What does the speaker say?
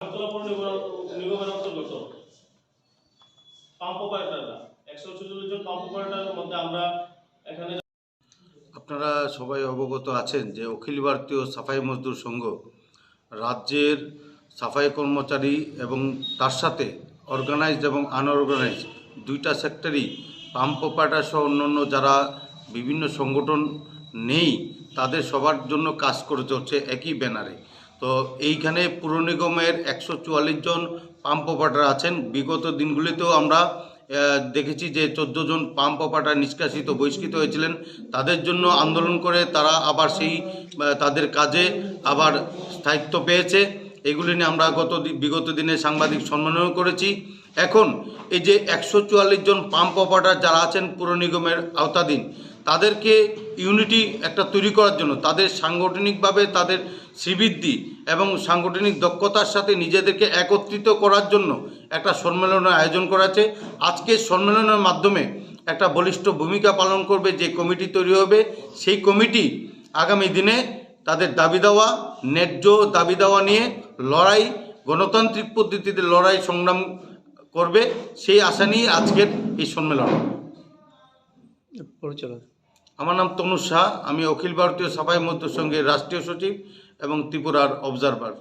আগরতলা নিগমের অন্তর্গত। পাম্প অপারেটররা একশো চল্লিশ জন পাম্প অপারেটরের মধ্যে আমরা এখানে আপনারা সবাই অবগত আছেন যে অখিল ভারতীয় সাফাই মজদুর সংঘ রাজ্যের সাফাই কর্মচারী এবং তার সাথে অর্গানাইজড এবং আনঅর্গানাইজড দুইটা সেক্টরই পাম্প অপারেটার সহ অন্যান্য যারা বিভিন্ন সংগঠন নেই তাদের সবার জন্য কাজ করে চলছে একই ব্যানারে তো এইখানে পুর নিগমের একশো চুয়াল্লিশ জন পাম্প অপারেটার আছেন। বিগত দিনগুলিতেও আমরা দেখেছি যে চোদ্দ জন পাম্প অপারেটার নিষ্কাশিত, বহিষ্কৃত হয়েছিলেন। তাদের জন্য আন্দোলন করে তারা আবার সেই তাদের কাজে আবার স্থায়িত্ব পেয়েছে। এগুলি নিয়ে আমরা গত বিগত দিনে সাংবাদিক সম্মেলন করেছি। এখন এই যে একশো চুয়াল্লিশ জন পাম্প অপারেটার যারা আছেন পুর নিগমের আওতাধীন তাদেরকে ইউনিটি একটা তৈরি করার জন্য, তাদের সাংগঠনিকভাবে তাদের শ্রীবৃদ্ধি এবং সাংগঠনিক দক্ষতার সাথে নিজেদেরকে একত্রিত করার জন্য একটা সম্মেলনের আয়োজন করেছে আজকে সম্মেলনের মাধ্যমে একটা বলিষ্ঠ ভূমিকা পালন করবে যে কমিটি তৈরি হবে, সেই কমিটি আগামী দিনে তাদের দাবি দেওয়া, ন্যায্য দাবি দেওয়া নিয়ে লড়াই, গণতান্ত্রিক পদ্ধতিতে লড়াই সংগ্রাম করবে, সেই আশা নিয়ে আজকের এই সম্মেলন। আমার নাম তনু শাহ, আমি অখিল ভারতীয় সভায় মধ্য সঙ্গে রাষ্ট্রীয় সচিব এবং ত্রিপুরার অবজারভার